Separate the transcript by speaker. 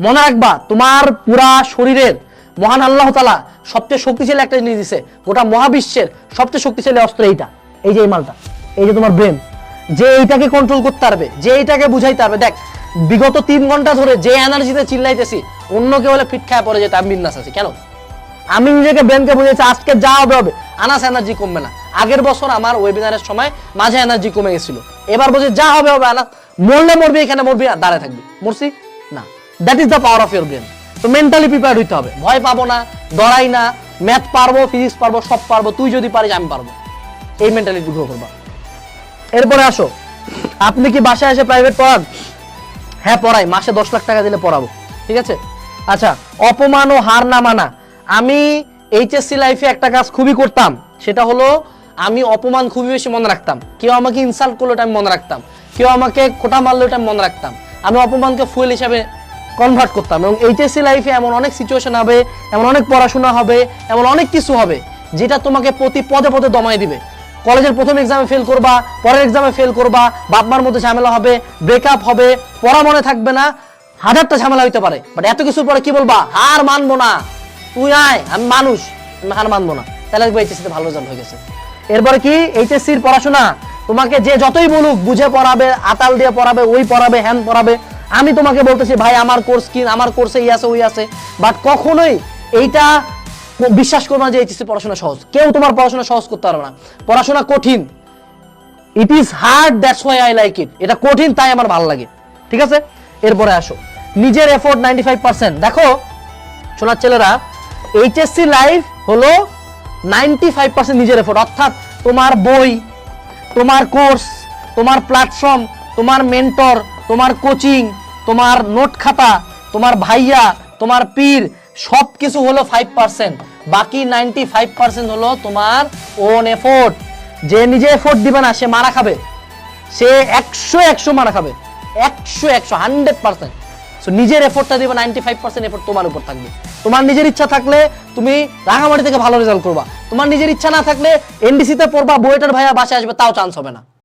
Speaker 1: মনে রাখবা, তোমার পুরা শরীরের মহান আল্লাহ তালা সবচেয়ে শক্তিশালী একটা জিনিস দিছে। গোটা মহাবিশ্বের সবচেয়ে শক্তিশালী অস্ত্র এইটা। এই যে এই মালটা, এই যে তোমার ব্রেন, যে এইটাকে কন্ট্রোল করতে পারবে, যে এইটাকে বুঝাইতে পারবে। দেখ, বিগত তিন ঘণ্টা ধরে যে এনার্জিতে চিল্লাইতেছি, অন্য কেউ হলে ফিট খায় পরে যেতে, আমি বিন্দাস আছি। কেন? আমি নিজেকে ব্রেনকে বুঝেছি আজকে যা হবে হবে। আনাস এনার্জি কমবে না। আগের বছর আমার ওয়েবিনারের সময় মাঝে এনার্জি কমে গেছিল। এবার বলছে, যা হবে হবে, আনাস। মরলে মরবি, এখানে মরবি না দাঁড়ায় থাকবি। মরছি? না। That is the power of your brain তো মেন্টালি প্রিপেয়ার হইতে হবে। ভয় পাবো না ডরাই না ম্যাথ পারব ফিজিক্স পারব, সব পারব, তুই যদি পারিস আমি পারব। এই মেন্টালিটি গ্রো করবা। এরপরে আসো। আপনি কি বাসায় এসে প্রাইভেট পড়ান? হ্যাঁ পড়াই। মাসে দশ লাখ টাকা দিলে পড়াবো। ঠিক আছে? আচ্ছা অপমান ও হার না মানা। আমি এইচএসসি লাইফে একটা কাজ খুবই করতাম। সেটা হলো, আমি অপমান খুবই বেশি মনে রাখতাম। কেউ আমাকে ইনসাল্ট করল ওটা আমি মনে রাখতাম। কেউ আমাকে খোটা মারলো ওটা আমি মনে রাখতাম। আমি অপমানকে ফুয়েল হিসাবে কনভার্ট করতাম এবং এইচএসসি লাইফে এমন অনেক সিচুয়েশন হবে, এমন অনেক পড়াশোনা হবে, এমন অনেক কিছু হবে যেটা তোমাকে প্রতি পদে পদে দমায় দিবে। কলেজের প্রথম এক্সামে ফেল করবা, পরের এক্সামে ফেল করবা বাপ মার মধ্যে ঝামেলা হবে ব্রেকআপ হবে, পড়া মনে থাকবে না, হাজারটা ঝামেলা হইতে পারে। বাট এত কিছুর পরে কি বলবা? হার মানবো না। তুই আয়, আমি মানুষ, আমি হার মানবো না। তাহলে দেখব এইচএসসিতে ভালো রেজাল্ট হয়ে গেছে। এরপরে কি? এইচএসসির পড়াশোনা। তোমাকে যে যতই বলুক, বুঝে পড়াবে, আতাল দিয়ে পড়াবে, ওই পড়াবে হ্যান পড়াবে। আমি তোমাকে বলতেছি, ভাই, আমার কোর্স কি, আমার কোর্সে ই আছে, ওই আছে। বাট কখনোই এইটা বিশ্বাস করব না যে এইচএসসি পড়াশোনা সহজ। কেউ তোমার পড়াশোনা সহজ করতে পারবে না। পড়াশোনা কঠিন। It is hard that's why I like it এটা কঠিন, তাই আমার ভালো লাগে। ঠিক আছে? এরপরে আসো। নিজের এফোর্ট নাইনটি ফাইভ পার্সেন্ট দেখো সোনার ছেলেরা, এইচএসসি লাইফ হলো নাইনটি ফাইভ পার্সেন্ট নিজের এফোর্ট অর্থাৎ তোমার বই, তোমার কোর্স তোমার প্ল্যাটফর্ম তোমার মেন্টর তোমার কোচিং তোমার নোট খাতা, তোমার ভাইয়া, তোমার পীর সব কিছু হলো ফাইভ পার্সেন্ট বাকি নাইনটি ফাইভ পার্সেন্ট হলো তোমার ওন এফোর্ট যে নিজে এফোর্ট দিবে না, সে মারা খাবে। সে একশো একশো মারা খাবে। একশো একশো হান্ড্রেড পার্সেন্ট সো নিজের এফোর্টটা দিবে নাইনটি ফাইভ পার্সেন্ট এফোর্ট তোমার উপর থাকবে। তোমার নিজের ইচ্ছা থাকলে তুমি রাঙামাটি থেকে ভালো রেজাল্ট করবা। তোমার নিজের ইচ্ছা না থাকলে এনডিসিতে পড়বা, বইটার ভাইয়া বাসায় আসবে, তাও চান্স হবে না।